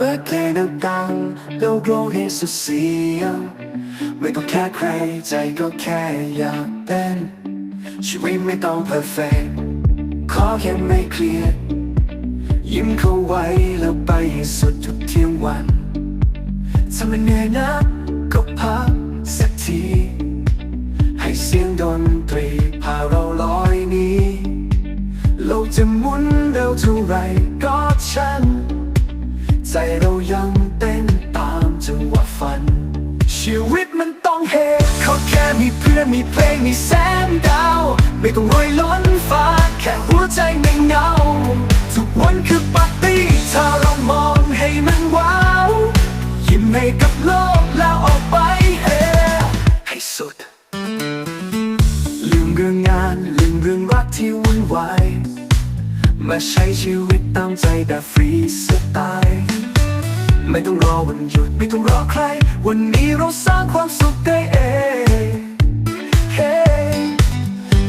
เปิดเพลงดังๆแล้วร้องให้สุดเสียงไม่ต้องแค่ใครใจก็แค่อยากเป็นชีวิตไม่ต้องเพอร์เฟกขอแค่ไม่เครียด ยิ้มเข้าไว้แล้วไปให้สุดทุกเที่ยงวันถ้ามันเหนื่อยนักก็พักสักที ให้เสียงดนตรีพาเราลอยนี้ โลกจะหมุนเร็วเท่าไรก็ฉัน ใจเรายังเต้นตามจังหวะฝัน ชีวิตมันต้องเฮเขาแค่มีเพื่อนมีเพลงมีแสงดาว ไม่ต้องรวยล้นฟ้า แค่หัวใจไม่เหงา ทุกวันคือปาร์ตี้ถ้าเรามองให้มันว้าวยิ้มให้กับโลกแล้วออกไปเฮให้สุด ลืมเรื่องงานลืมเรื่องรักที่วุ่นวายมาใช้ชีวิตตามใจแบบฟรีสไตล์ ไม่ต้องรอวันหยุดไม่ต้องรอใคร วันนี้เราสร้างความสุขได้เองเฮ้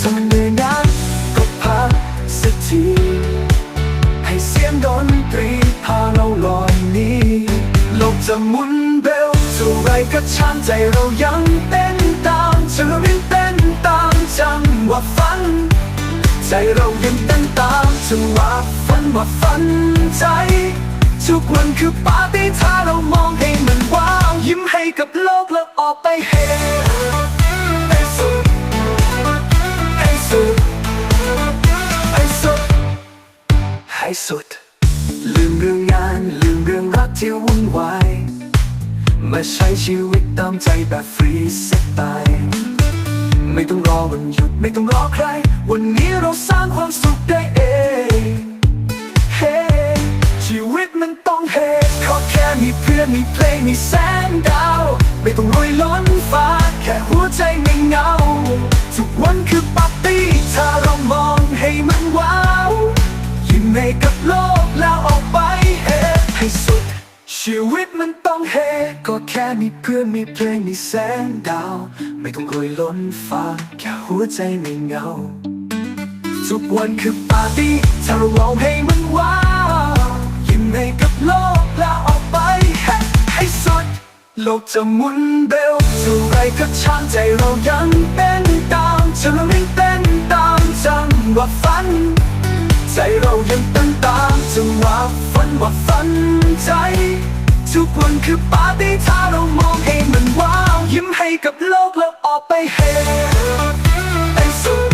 ทำเหนื่อยงานก็พักสักทีให้เสียงดนตรีพาเราลอยนี้โลกจะหมุนเบลเท่ไรก็ช่างใจเรายังเต้นตามเธอรียนเต้นตามจังหวะฝัน ใจเรายังเต้นตามจังหวะฝันว่าฝันใจ ทุกวันคือปาร์ตี้ถ้าเรามองให้มันว้าว ยิ้มให้กับโลกแล้วออกไปเฮให้สุดให้สุดให้สุดให้สุด ลืมเรื่องงานลืมเรื่องรักที่วุ่นวายมาใช้ชีวิตตามใจแบบฟรีสไตล์ไม่ต้องรอวันหยุดไม่ต้องรอใคร วันนี้เรา เหงา ทุกวันคือปาร์ตี้ถ้าเรามองให้มันว้าวยิ้มให้กับโลกแล้วออกไปเฮให้สุด ชีวิตมันต้องเฮก็แค่มีเพื่อนมีเพลงมีแสงดาว ไม่ต้องรวยล้นฟ้าแค่หัวใจไม่เหงา ทุกวันคือปาร์ตี้ถ้าเราลองให้มันว้าวยิ้มให้กับโลกแล้วออก โลกจะหมุนเบลเท่าไรก็ช่างใจเรายังเต้นตามเธอเรายังเต้นตามจังหวะฝัน ใจเรายังเต้นตามจังหวะฝันว่าฝันใจ ทุกวันคือปาร์ตี้ถ้าเรามองให้มันว้าว ยิ้มให้กับโลกแล้วออกไปเฮให้สุด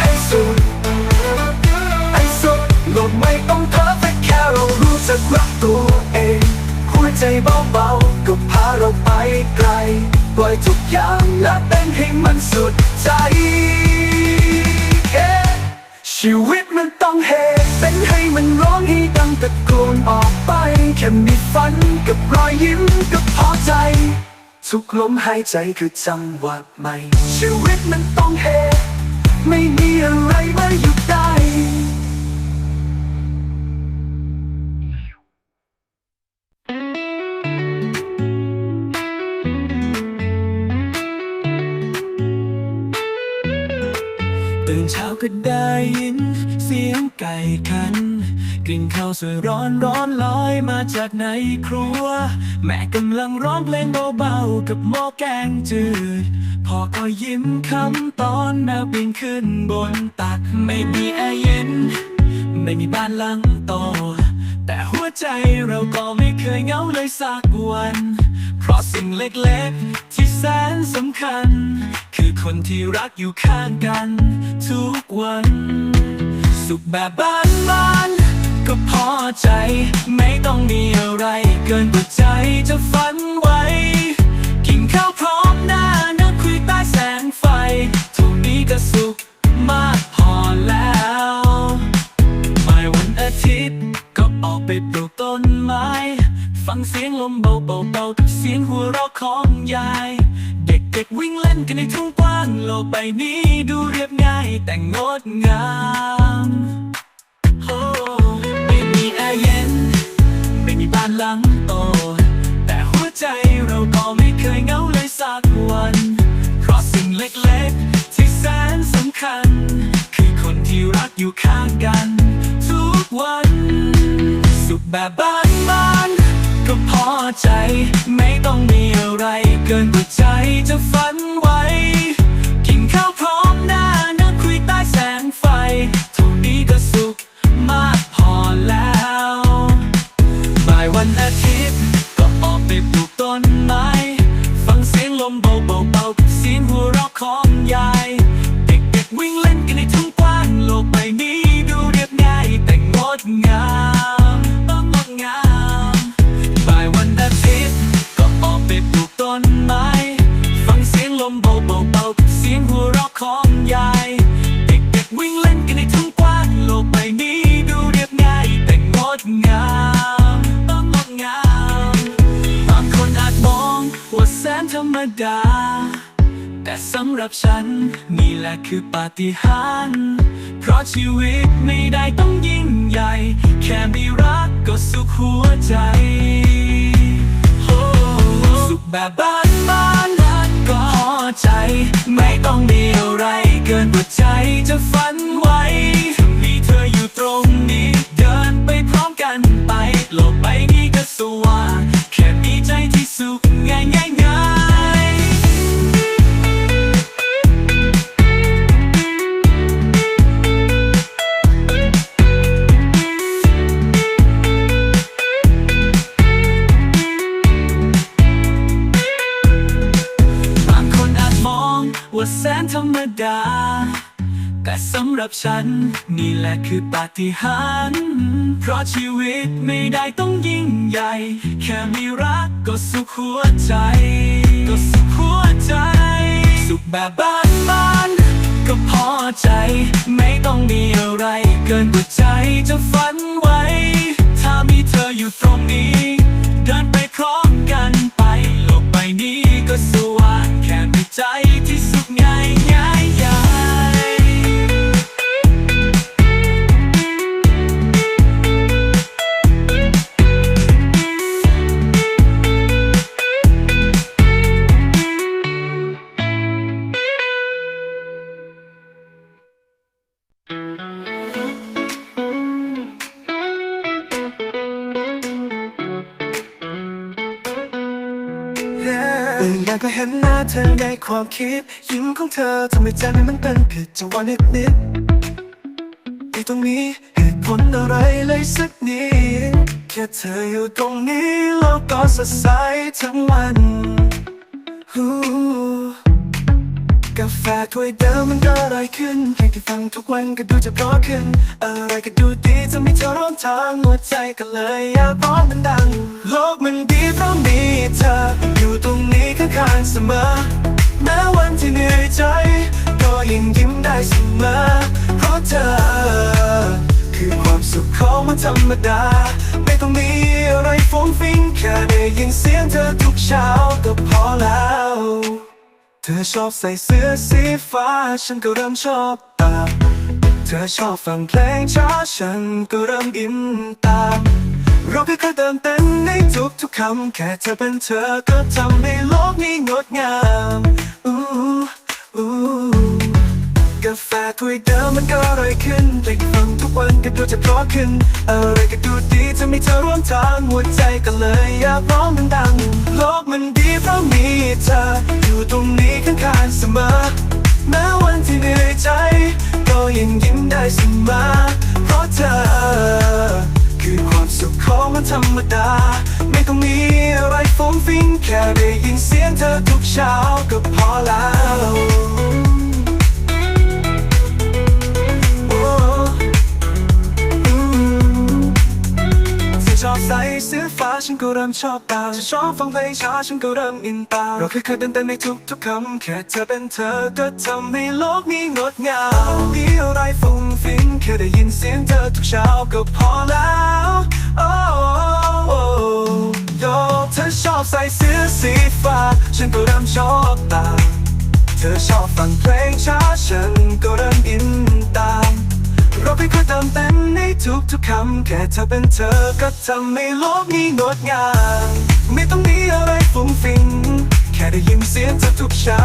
ให้สุดให้สุดโลกไม่ต้องเพอร์เฟกแค่เรารู้จักรักตัวเองหัว ใจเบาๆก็พาเราไปไกล ปล่อยทุกอย่างและเต้นให้มันสุดใจเฮ้ชีวิตมันต้องเฮเป็นให้มันร้องให้ดังตะโกนออกไป แค่มีฝันกับรอยยิ้มก็พอใจ ทุกลมหายใจคือจังหวะใหม่ ชีวิตมันต้องเฮไม่มีอะไรมาหยุดได้ เช้าก็ได้ยิน เสียงไก่ขัน กลิ่นข้าวสวยร้อนร้อนลอยมาจากในครัว แม่กำลังร้องเพลงเบาๆกับหม้อแกงจืดพ่อก็ยิ้มคำตอนแมวบินขึ้นบนตักไม่มีแอร์เย็น ไม่มีบ้านหลังโต แต่หัวใจเราก็ไม่เคยเหงาเลยสักวัน เพราะสิ่งเล็กๆ ที่แสนสำคัญ คือคนที่รักอยู่ข้างกัน ทุกวัน สุขแบบบ้านๆก็พอใจ ไม่ต้องมีอะไร เกินกว่าใจจะฝันไว้ กินข้าวพร้อมหน้านั่งคุยใต้แสงไฟเท่านี้ก็สุขมากพอแล้วไม่วันอาทิตย์ ก็ออกไปปลูกต้นไม้ ฟังเสียงลมเบาๆเบาเสียงหัวเราะของยาย ด็กๆวิ่งเล่นกันในทุ่งกว้างโลกใบนี้ดูเรียบง่ายแต่งดงามโอ้ไม่มีแอร์เย็น ไม่มีบ้านหลังโต แต่หัวใจเราก็ไม่เคยเหงาเลยสักวัน เพราะสิ่งเล็กๆ ที่แสนสำคัญ คือคนที่รักอยู่ข้างกัน ทุกวัน สุขแบบบ้าน ใจ ไม่ต้องมีอะไรเกินกว่าใจจะฝันไว้ กินข้าวพร้อมหน้านั่งคุยใต้แสงไฟเท่านี้ก็สุขมากพอแล้วบ่ายวันอาทิตย์ ธรรมดา แต่สำหรับฉันนี่แหละคือปาฏิหาริย์เพราะชีวิตไม่ได้ต้องยิ่งใหญ่ แค่มีรักก็สุขหัวใจ สุขแบบบ้านบ้านนั้นก็พอใจ ไม่ต้องมีอะไรเกินกว่าใจจะฝันไว้มีเธออยู่ตรงนี้ เดินไปพร้อมกันไป โลกใบนี้ก็สว่างแค่มีใจที่สุขง่ายง่ายับฉัน นี่แหละคือปาฏิหาริย์เพราะชีวิตไม่ได้ต้องยิ่งใหญ่ แค่มีรักก็สุขหัวใจ ก็สุขหัวใจ สุขแบบบ้านบ้านก็พอใจ ไม่ต้องมีอะไร เกินกว่าใจจะฝันไว้ ถ้ามีเธออยู่ตรงนี้ เดินไปพร้อมกันไป โลกใบนี้ก็สว่างแค่มีใจ ก็เห็นหน้าเธอในความคิด ยิ้มของเธอทำให้ใจมันเป็นผิดจังหวะนิดนิดๆที่ตรงนี้เหตุผลอะไรเลยสักนิดแค่เธออยู่ตรงนี้โลกก็สดใสทั้งวันฮู้าแฟถ้วยเดิมมันก็อร่อยขึ้นเพลงที่ฟังทุกวันก็ดูจะเพราะขึ้น อะไรก็ดูดีจะมีเธอร่วมทางหัวใจก็เลยอยากร้องมันดัง โลกมันดีเพราะมีเธอ อยู่ตรงนี้ข้างๆเสมอ แม้วันที่เหนื่อยใจ ก็ยังยิ้มได้เสมอ เพราะเธอ คือความสุขของมันธรรมดา ไม่ต้องมีอะไรฟุ้งฟิ้งแค่ได้ยินเสียงเธอทุกเช้าก็พอแล้ว ธอชอบใส่เสื้อสีฟ้า ฉันก็เริ่มชอบตาม เธอชอบฟังเพลงช้าฉันก็เริ่มอินตาม เราแค่เติมเต็มในทุกทุกๆคำ แค่เธอเป็นเธอก็ทำให้โลกนี้งดงาม อู้อู้ กาแฟถ้วยเดิมมันก็อร่อยขึ้นเพลงฟังทุกวันก็ดูจะเพราะขึ้นอะไรก็ดูดีจะมีเธอร่วมทางหัวใจก็เลยอยากร้องมันดังโลกมันดีเพราะมีเธออยู่ตรงนี้ข้างๆเสมอ แม้วันที่เหนื่อยใจ ก็ยังยิ้มได้เสมอเพราะเธอ คือความสุขของมันธรรมดา ไม่ต้องมีอะไรฟุ้งฟิ้งแค่ได้ยินเสียงเธอทุกเช้าก็พอแล้ว ฟ้าฉันก็เริ่มชอบตาฉันชอบฟังเพลงช้าฉันก็เริ่มอินตา เราแค่เคยเดินเต้นในทุกๆคำแค่เธอเป็นเธอก็ทำให้โลกนี้งดงามมีอะไรฟุ้งฟิ้งแค่ได้ยินเสียงเธอทุกเช้าก็พอแล้วโอ้โอ้โยเธอชอบใส่เสื้อสีฟ้า ฉันก็เริ่มชอบตา เธอชอบฟังเพลงช้าฉันก็เริ่มอินตา ไปคุยเติมเต็มในทุกทุกๆคำแค่เธอเป็นเธอก็ทำให้โลกนี้งดงาม ไม่ต้องมีอะไรฟุ้งฟิ้งแค่ได้ยินเสียงเธอทุกเช้า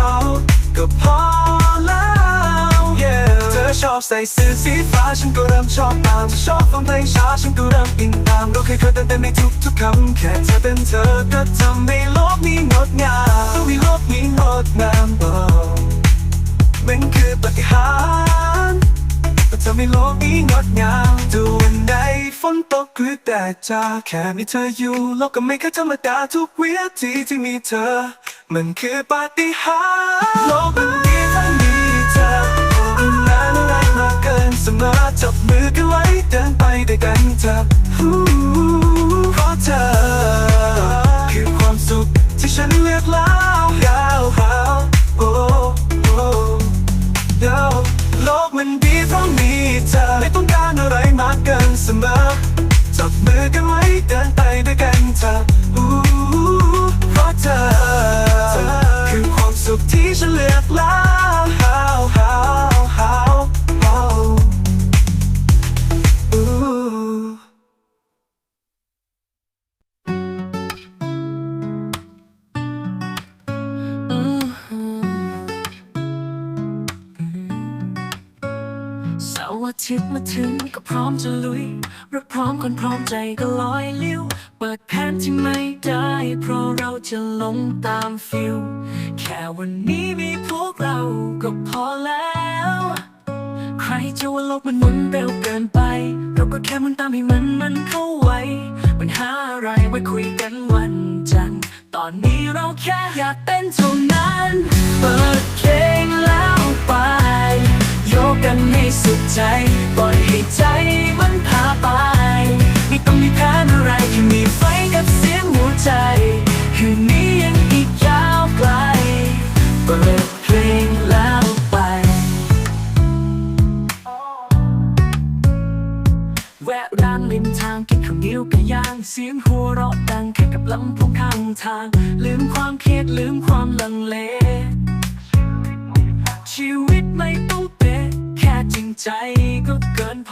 ก็พอแล้ว yeah เธอชอบใส่เสื้อสีฟ้าฉันก็เริ่มชอบตามชอบฟังเพลงช้าฉันก็เริ่มอินตามเราเคยเคยเติมเต็มในทุกทุกๆคำแค่เธอเป็นเธอก็ทำให้โลกนี้งดงาม โลกนี้งดงามดูวันใดฝนตกหรือแดดจ้าแค่มีเธออยู่โลกก็ไม่เคยธรรมดาทุกวินาทีที่มีเธอ มันคือปาฏิหาริย์โลกมันดีทั้งมีเธอโอ้มันนานอะไรมาเกินเสมอจับมือกันไว้เดินไปด้วยกันเธอเพราะเธอ คือความสุขที่ฉันเลือกแล้วยาวหา เสมอจับมือกันไว้เดินไปด้วยกันเธอะ ทิตย์มาถึงก็พร้อมจะลุยรถพร้อมคนพร้อมใจก็ลอยเลี้ยว เปิดแผนที่ไม่ได้ เพราะเราจะลงตามฟิลแค่วันนี้มีพวกเราก็พอแล้ว ใครจะว่าโลกมันหมุนเร็วเกินไป เราก็แค่มันตามให้มันมันเข้าไว้ปัญหาอะไรไว้คุยกันวันจันทร์ตอนนี้เราแค่อยากเต้นเท่านั้น เปิดเพลง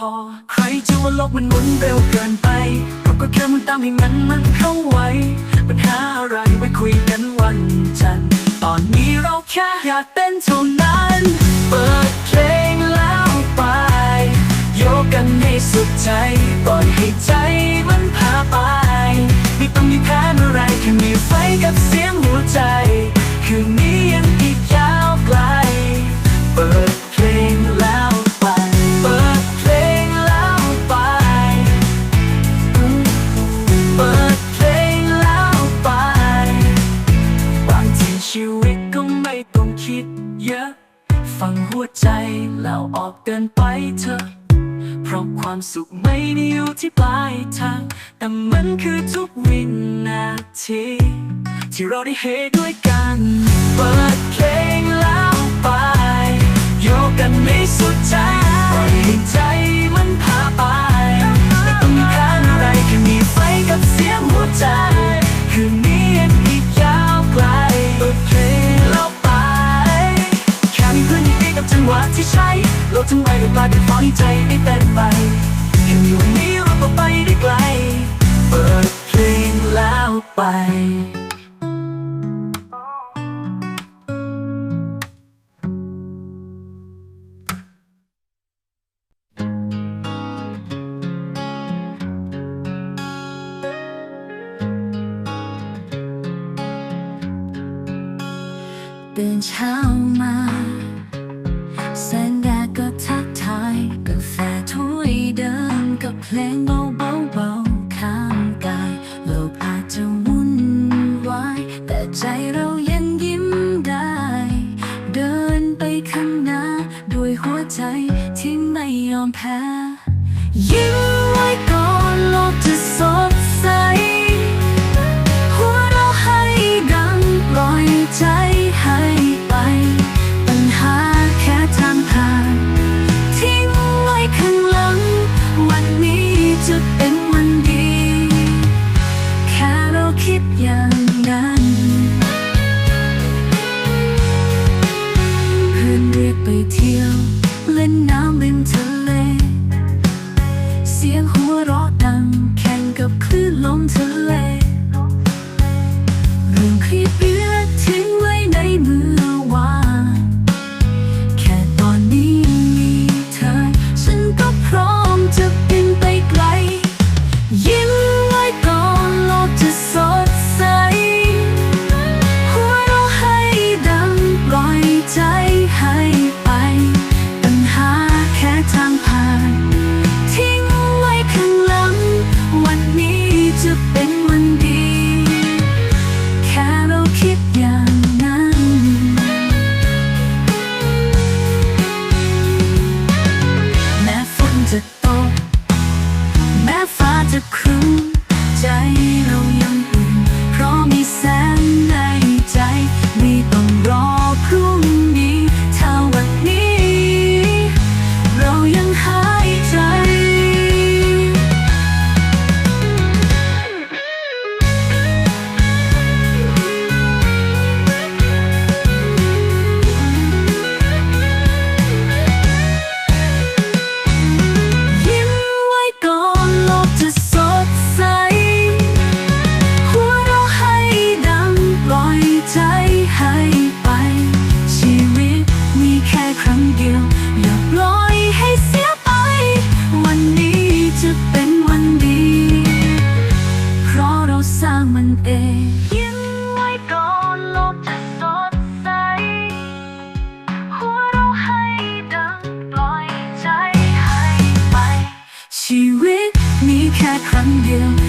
อ ใครจะว่าโลกมันหมุนเร็วเกินไปเราก็แค่มันตามให้มันมันเข้าไว้ ปัญหาอะไรไว้คุยกันวันจันทร์ ตอนนี้เราแค่อยากเต้นเท่านั้น เปิดเพลงแล้วไป โยกกันให้สุดใจปล่อยให้ใจมันพาไป ไม่ต้องมีแผนอะไรแค่มีไฟกับเสียงหัวใจ คืนนี้ สุขไม่ได้อยู่ที่ปลายทาง แต่มันคือทุกวินาที ที่เราได้เฮด้วยกัน เปิดเพลงแล้วไป โยกกันไม่สุดใจปล่อยใจมันพาไปไม่ต้องมีแผนอะไรแค่มีไฟกับเสียงหัวใจ คืนนี้ยังอีกยาวไกลเปิดเพลงแล้วไป แค่มีเพื่อนดีๆกับจังหวะที่ใช่โลกทั้งใบก็กลายเป็นฟ้าให้ใจได้เต้น ไปแค่มีวันนี้เราก็ไปได้ไกล เปิดเพลงแล้วไปตื่นเช้ามา ค่ครั้งเดียว